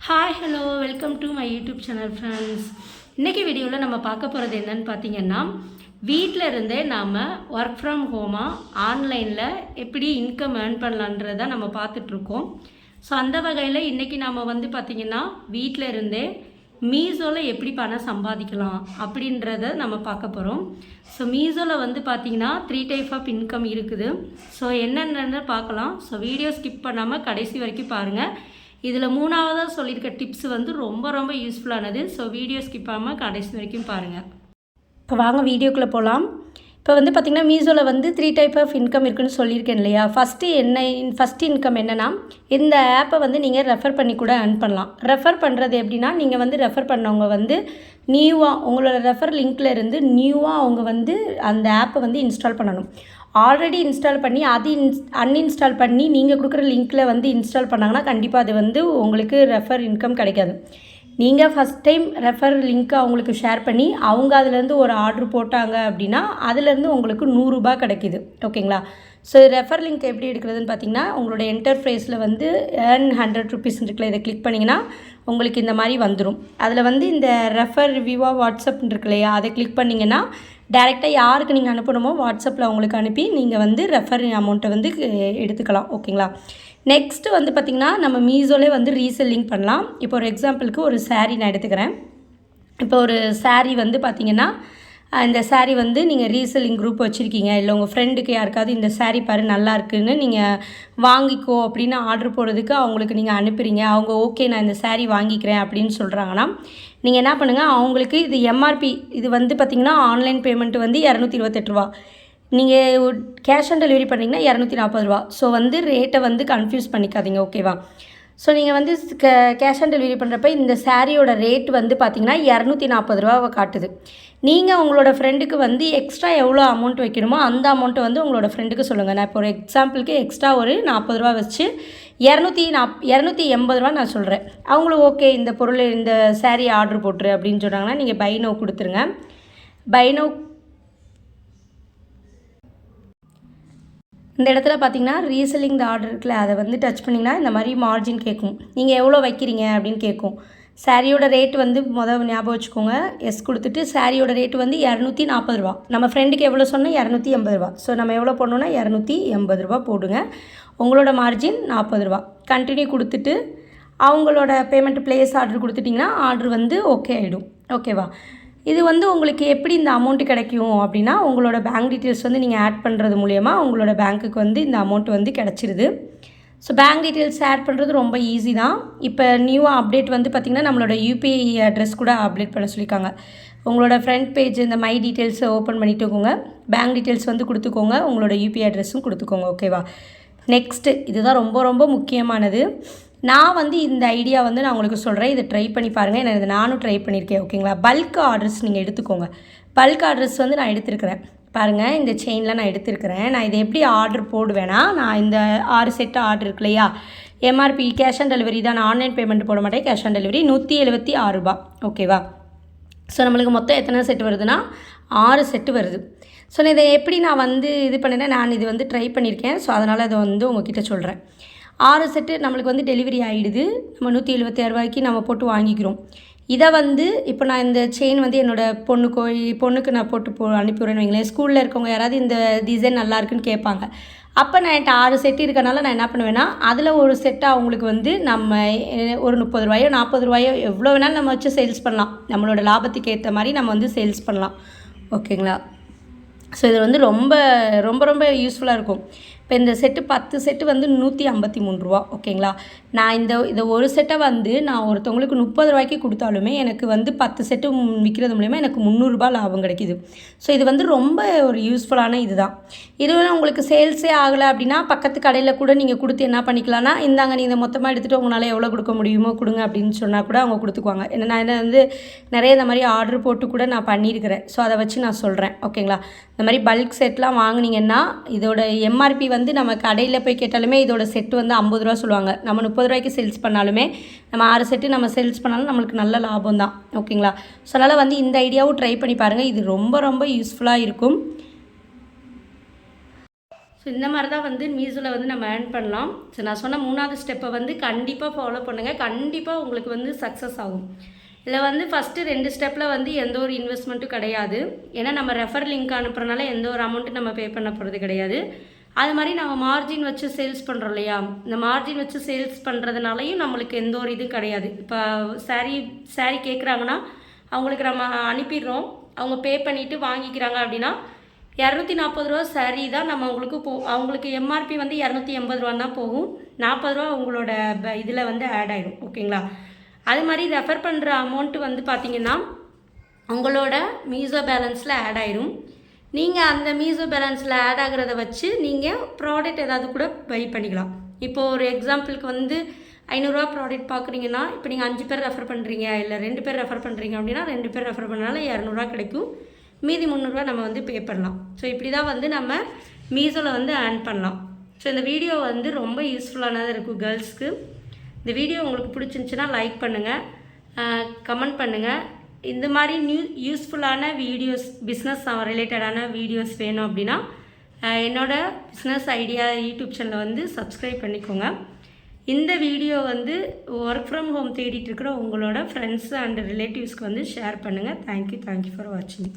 Hi hello welcome to my YouTube channel friends இன்றைக்கி வீடியோவில் நம்ம பார்க்க போகிறது என்னன்னு பார்த்தீங்கன்னா வீட்டில் இருந்தே நாம் ஒர்க் ஃப்ரம் ஹோமாக ஆன்லைனில் எப்படி இன்கம் ஏர்ன் பண்ணலான்றதை நம்ம பார்த்துட்ருக்கோம் ஸோ அந்த வகையில் இன்றைக்கி நாம் வந்து பார்த்திங்கன்னா வீட்டில் இருந்தே மீசோவில் எப்படி பணம் சம்பாதிக்கலாம் அப்படின்றத நம்ம பார்க்க போகிறோம் ஸோ மீசோவில் வந்து பார்த்திங்கன்னா த்ரீ டைப் ஆஃப் இன்கம் இருக்குது. ஸோ என்னென்னு பார்க்கலாம். ஸோ வீடியோ ஸ்கிப் பண்ணாமல் கடைசி வரைக்கும் பாருங்கள் இதில் மூணாவதாக சொல்லியிருக்க டிப்ஸ் வந்து ரொம்ப ரொம்ப யூஸ்ஃபுல்லானது ஸோ வீடியோ ஸ்கிப்பாமல் கடைசி வரைக்கும் பாருங்கள் இப்போ வாங்க வீடியோக்குள்ளே போகலாம் இப்போ வந்து பார்த்திங்கன்னா மீஷோவில் வந்து த்ரீ டைப் ஆஃப் இன்கம் இருக்குன்னு சொல்லியிருக்கேன் இல்லையா? ஃபஸ்ட்டு என்ன ஃபஸ்ட் இன்கம் என்னென்னா இந்த ஆப்பை வந்து நீங்கள் ரெஃபர் பண்ணி கூட ஏர்ன் பண்ணலாம். ரெஃபர் பண்ணுறது எப்படின்னா நீங்கள் வந்து ரெஃபர் பண்ணவங்க வந்து நியூவாக உங்களோட ரெஃபர் லிங்க்கில் இருந்து நியூவாக அவங்க வந்து அந்த ஆப்பை வந்து இன்ஸ்டால் பண்ணணும். ஆல்ரெடி இன்ஸ்டால் பண்ணி அது இன்ஸ் அன்இன்ஸ்டால் பண்ணி நீங்கள் கொடுக்குற லிங்க்கில் வந்து இன்ஸ்டால் பண்ணாங்கன்னா கண்டிப்பாக அது வந்து உங்களுக்கு ரெஃபர் இன்கம் கிடைக்காது. நீங்கள் ஃபஸ்ட் டைம் ரெஃபர் லிங்க்கை அவங்களுக்கு ஷேர் பண்ணி அவங்க அதுலேருந்து ஒரு ஆர்டர் போட்டாங்க அப்படின்னா அதுலேருந்து உங்களுக்கு நூறுரூபா கிடைக்கிது. ஓகேங்களா? ஸோ ரெஃபர் லிங்க் எப்படி எடுக்கிறதுன்னு பார்த்தீங்கன்னா உங்களோட என்டர்ஃபேஸில் வந்து ஏர்ன் ஹண்ட்ரட் ருபீஸ் இருக்குல்ல இதை கிளிக் பண்ணிங்கன்னா உங்களுக்கு இந்த மாதிரி வந்துடும் அதில் வந்து இந்த ரெஃபர் ரிவ்யூவாக வாட்ஸ்அப் இருக்கு இல்லையா அதை கிளிக் பண்ணிங்கன்னா டேரெக்டாக யாருக்கு நீங்கள் அனுப்பணுமோ வாட்ஸ்அப்பில் அவங்களுக்கு அனுப்பி நீங்கள் வந்து ரெஃபர் அமௌண்ட்டை வந்து எடுத்துக்கலாம். ஓகேங்களா நெக்ஸ்ட்டு வந்து பார்த்திங்கன்னா நம்ம மீசோலே வந்து ரீசெல்லிங் பண்ணலாம். இப்போ ஒரு எக்ஸாம்பிளுக்கு ஒரு சாரீ நான் எடுத்துக்கிறேன். இப்போ ஒரு சாரீ வந்து பார்த்திங்கன்னா இந்த சாரீ வந்து நீங்கள் ரீசெல்லிங் குரூப் வச்சுருக்கீங்க. இல்லை உங்கள் ஃப்ரெண்டுக்கு யாருக்காவது இந்த சாரீ பாரு நல்லா இருக்குன்னு நீங்கள் வாங்கிக்கோ அப்படின்னு ஆர்டர் போடுறதுக்கு அவங்களுக்கு நீங்கள் அனுப்புகிறீங்க அவங்க ஓகே நான் இந்த சாரீ வாங்கிக்கிறேன் அப்படின்னு சொல்கிறாங்கன்னா நீங்கள் என்ன பண்ணுங்கள் அவங்களுக்கு இது எம்ஆர்பி இது வந்து பார்த்திங்கன்னா ஆன்லைன் பேமெண்ட் வந்து இரநூத்தி இருபத்தெட்டு ரூபா. நீங்கள் கேஷ் ஆன் டெலிவரி பண்ணிங்கன்னா இரநூத்தி நாற்பது ரூபா. ஸோ வந்து ரேட்டை வந்து கன்ஃபியூஸ் பண்ணிக்காதீங்க ஓகேவா ஸோ நீங்கள் வந்து கேஷ் ஆன் டெலிவரி பண்ணுறப்ப இந்த சாரியோட ரேட் வந்து பார்த்தீங்கன்னா இரநூத்தி நாற்பது ரூபாவை காட்டுது. நீங்கள் உங்களோட ஃப்ரெண்டுக்கு வந்து எக்ஸ்ட்ரா எவ்வளோ அமௌண்ட் வைக்கணுமோ அந்த அமௌண்ட்டை வந்து உங்களோட ஃப்ரெண்டுக்கு சொல்லுங்கள் நான் இப்போ ஒரு எக்ஸாம்பிளுக்கு எக்ஸ்ட்ரா ஒரு நாற்பது ரூபா வச்சு இரநூத்தி நாப் இரநூத்தி எண்பது ரூபா நான் சொல்கிறேன் அவங்களும் ஓகே இந்த பொருள் இந்த saree ஆர்டர் போட்டுரு அப்படின்னு சொன்னாங்கன்னா நீங்கள் பைனோ கொடுத்துருங்க. பைனோ இந்த இடத்துல பார்த்தீங்கன்னா ரீசெல்லிங் த ஆர்டர் இருக்குல்ல அதை வந்து டச் பண்ணிங்கன்னா இந்த மாதிரி மார்ஜின் கேட்கும் நீங்கள் எவ்வளோ வைக்கிறீங்க அப்படின்னு கேட்கும் சாரியோட ரேட் வந்து மொதல் ஞாபகம் வச்சுக்கோங்க. எஸ் கொடுத்துட்டு சாரியோட ரேட் வந்து இரநூத்தி நாற்பது ரூபா. நம்ம ஃப்ரெண்டுக்கு எவ்வளோ சொன்னால் இரநூத்தி எண்பது ரூபா. ஸோ நம்ம எவ்வளோ போடணுன்னா இரநூத்தி எண்பது ரூபா போடுங்க. உங்களோட மார்ஜின் நாற்பது ரூபா. கண்டினியூ கொடுத்துட்டு அவங்களோட பேமெண்ட் ப்ளேஸ் ஆர்டர் கொடுத்துட்டிங்கன்னா ஆர்டர் வந்து ஓகே ஆகிடும் ஓகேவா இது வந்து உங்களுக்கு எப்படி இந்த அமௌண்ட் கிடைக்கும் அப்படின்னா உங்களோட பேங்க் டீட்டெயில்ஸ் வந்து நீங்கள் ஆட் பண்ணுறது மூலயமா உங்களோட பேங்க்குக்கு வந்து இந்த அமௌண்ட் வந்து கிடச்சிருது. ஸோ பேங்க் டீட்டெயில்ஸ் ஆட் பண்ணுறது ரொம்ப ஈஸி தான். இப்போ நியூவாக அப்டேட் வந்து பார்த்திங்கன்னா நம்மளோட யூபிஐ அட்ரஸ் கூட அப்டேட் பண்ண சொல்லியிருக்காங்க. உங்களோட ஃப்ரண்ட் பேஜ் இந்த மை டீட்டெயில்ஸை ஓப்பன் பண்ணிட்டுக்கோங்க பேங்க். டீட்டெயில்ஸ் வந்து கொடுத்துக்கோங்க. உங்களோட யூபிஐ அட்ரஸும் கொடுத்துக்கோங்க. ஓகேவா நெக்ஸ்ட்டு இதுதான் ரொம்ப ரொம்ப முக்கியமானது. நான் வந்து இந்த ஐடியா வந்து நான் உங்களுக்கு சொல்கிறேன் இதை ட்ரை பண்ணி பாருங்கள் நான் இதை நானும் ட்ரை பண்ணியிருக்கேன். ஓகேங்களா பல்க் ஆர்டர்ஸ் நீங்கள் எடுத்துக்கோங்க. பல்க் ஆர்டர்ஸ் வந்து நான் எடுத்திருக்கிறேன். பாருங்கள் இந்த செயினில் நான் எடுத்திருக்கிறேன். நான் இதை எப்படி ஆர்டர் போடுவேன்னா நான் இந்த ஆறு செட்டு ஆர்டர் இருக்கு இல்லையா? எம்ஆர்பி கேஷ் ஆன் டெலிவரி தான். நான் ஆன்லைன் பேமெண்ட் போட மாட்டேன். கேஷ் ஆன் டெலிவரி நூற்றி எழுபத்தி ஆறு ரூபா. ஓகேவா ஸோ நம்மளுக்கு மொத்தம் எத்தனை செட்டு வருதுன்னா ஆறு செட்டு வருது. ஸோ நான் இதை எப்படி நான் வந்து இது பண்ணினேன்? நான் இது வந்து ட்ரை பண்ணியிருக்கேன். ஸோ அதனால் அதை வந்து உங்ககிட்ட சொல்கிறேன் ஆறு செட்டு நம்மளுக்கு வந்து டெலிவரி ஆகிடுது நம்ம நூற்றி எழுபத்தி ரூபாய்க்கு நம்ம போட்டு வாங்கிக்கிறோம். இதை வந்து இப்போ நான் இந்த செயின் வந்து என்னோடய பொண்ணுக்கோ பொண்ணுக்கு நான் போட்டு போ அனுப்பிவிடுறேன்னு வைங்களேன். ஸ்கூலில் இருக்கவங்க யாராவது இந்த டிசைன் நல்லா இருக்குன்னு கேட்பாங்க. அப்போ நான் என்கிட்ட ஆறு செட்டு இருக்கனால நான் என்ன பண்ணுவேன்னா அதில் ஒரு செட்டை அவங்களுக்கு வந்து நம்ம ஒரு முப்பது ரூபாயோ நாற்பது ரூபாயோ எவ்வளோ வேணாலும் நம்ம வச்சு சேல்ஸ் பண்ணலாம். நம்மளோட லாபத்துக்கு ஏற்ற மாதிரி நம்ம வந்து சேல்ஸ் பண்ணலாம். ஓகேங்களா? ஸோ இது வந்து ரொம்ப ரொம்ப ரொம்ப யூஸ்ஃபுல்லாக இருக்கும். இப்போ இந்த செட்டு பத்து செட்டு வந்து நூற்றி ஐம்பத்தி மூணு ரூபா ஓகேங்களா நான் இந்த இந்த ஒரு செட்டை வந்து நான் ஒருத்தவங்களுக்கு முப்பது ரூபாய்க்கு கொடுத்தாலுமே எனக்கு வந்து பத்து செட்டு விற்கிறது மூலிமா எனக்கு முந்நூறுரூபா லாபம் கிடைக்கிது. ஸோ இது வந்து ரொம்ப ஒரு யூஸ்ஃபுல்லான இது தான் இதுவே உங்களுக்கு சேல்ஸே ஆகலை அப்படின்னா பக்கத்து கடையில் கூட நீங்கள் கொடுத்து என்ன பண்ணிக்கலாம்னா இந்தாங்க நீங்கள் மொத்தமாக எடுத்துகிட்டு உங்களால் எவ்வளோ கொடுக்க முடியுமோ கொடுங்க அப்படின்னு சொன்னால் கூட அவங்க கொடுத்துக்குவாங்க. ஏன்னா நான் என்ன வந்து நிறைய இந்த மாதிரி ஆர்டர் போட்டு கூட நான் பண்ணியிருக்கிறேன். ஸோ அதை வச்சு நான் சொல்கிறேன் ஓகேங்களா இந்த மாதிரி பல்க் செட்லாம் வாங்குனீங்கன்னா இதோட எம்ஆர்பி வந்து நம்ம கடையில் போய் கேட்டாலுமே இதோட செட்டு வந்து ஐம்பது ரூபா சொல்லுவாங்க. நம்ம முப்பது ரூபாய்க்கு சேல்ஸ் பண்ணாலுமே நம்ம ஆறு செட்டு நம்ம சேல்ஸ் பண்ணாலும் நம்மளுக்கு நல்ல லாபம் தான். ஓகேங்களா ஸோ அதனால் வந்து இந்த ஐடியாவும் ட்ரை பண்ணி பாருங்கள் இது ரொம்ப ரொம்ப யூஸ்ஃபுல்லாக இருக்கும். ஸோ இந்த மாதிரி தான் வந்து மீஷோவில் வந்து நம்ம ஏர்ன் பண்ணலாம். ஸோ நான் சொன்ன மூணாவது ஸ்டெப்பை வந்து கண்டிப்பாக ஃபாலோ பண்ணுங்கள் கண்டிப்பாக உங்களுக்கு வந்து சக்ஸஸ் ஆகும். இதில் வந்து ஃபஸ்ட்டு ரெண்டு ஸ்டெப்பில் வந்து எந்த ஒரு இன்வெஸ்ட்மெண்ட்டும் கிடையாது. ஏன்னா நம்ம ரெஃபர் லிங்க் அனுப்புறனால எந்த ஒரு அமௌண்ட்டும் நம்ம பே பண்ண போகிறது கிடையாது. அது மாதிரி நம்ம மார்ஜின் வச்சு சேல்ஸ் பண்ணுறோம் இல்லையா? இந்த மார்ஜின் வச்சு சேல்ஸ் பண்ணுறதுனாலையும் நம்மளுக்கு எந்த ஒரு இதுவும் கிடையாது. இப்போ saree saree கேட்குறாங்கன்னா அவங்களுக்கு நம்ம அனுப்பிடுறோம். அவங்க பே பண்ணிவிட்டு வாங்கிக்கிறாங்க அப்படின்னா இரநூத்தி நாற்பது ரூபா சரி தான் நம்ம அவங்களுக்கு போ அவங்களுக்கு எம்ஆர்பி வந்து இரநூத்தி எண்பது ரூபான் தான் போகும். நாற்பது ரூபா உங்களோட இதில் வந்து ஆட் ஆகிடும் ஓகேங்களா? அது மாதிரி ரெஃபர் பண்ணுற அமௌண்ட்டு வந்து பார்த்திங்கன்னா உங்களோட மீசோ பேலன்ஸில் ஆட் ஆயிரும். நீங்கள் அந்த மீசோ பேலன்ஸில் ஆட் ஆகிறத வச்சு நீங்கள் ப்ராடக்ட் ஏதாவது கூட பை பண்ணிக்கலாம். இப்போது ஒரு எக்ஸாம்பிளுக்கு வந்து ஐநூறுரூவா ப்ராடக்ட் பார்க்குறீங்கன்னா இப்போ நீங்கள் அஞ்சு பேர் ரெஃபர் பண்ணுறீங்க இல்லை ரெண்டு பேர் ரெஃபர் பண்ணுறீங்க அப்படின்னா ரெண்டு பேர் ரெஃபர் பண்ணாலும் இரநூறுவா கிடைக்கும். மீதி முந்நூறுரூவா நம்ம வந்து பே பண்ணலாம். ஸோ இப்படி தான் வந்து நம்ம மீசோவில் வந்து ஏர்ன் பண்ணலாம். ஸோ இந்த வீடியோ வந்து ரொம்ப யூஸ்ஃபுல்லானதாக இருக்கும் கேர்ள்ஸ்க்கு இந்த வீடியோ உங்களுக்கு பிடிச்சிருந்துச்சுன்னா லைக் பண்ணுங்கள் கமெண்ட் பண்ணுங்கள் இந்த மாதிரி நியூ யூஸ்ஃபுல்லான வீடியோஸ் பிஸ்னஸ் ரிலேட்டடான வீடியோஸ் வேணும் அப்படின்னா என்னோடய என்னோட பிஸ்னஸ் ஐடியா யூடியூப் சேனலை வந்து சப்ஸ்கிரைப் பண்ணிக்கோங்க. இந்த வீடியோ வந்து ஒர்க் ஃப்ரம் ஹோம் தேடிட்டு இருக்கிற உங்களோட ஃப்ரெண்ட்ஸ் அண்ட் ரிலேட்டிவ்ஸ்க்கு வந்து ஷேர் பண்ணுங்கள் தேங்க்யூ தேங்க்யூ ஃபார் வாட்சிங்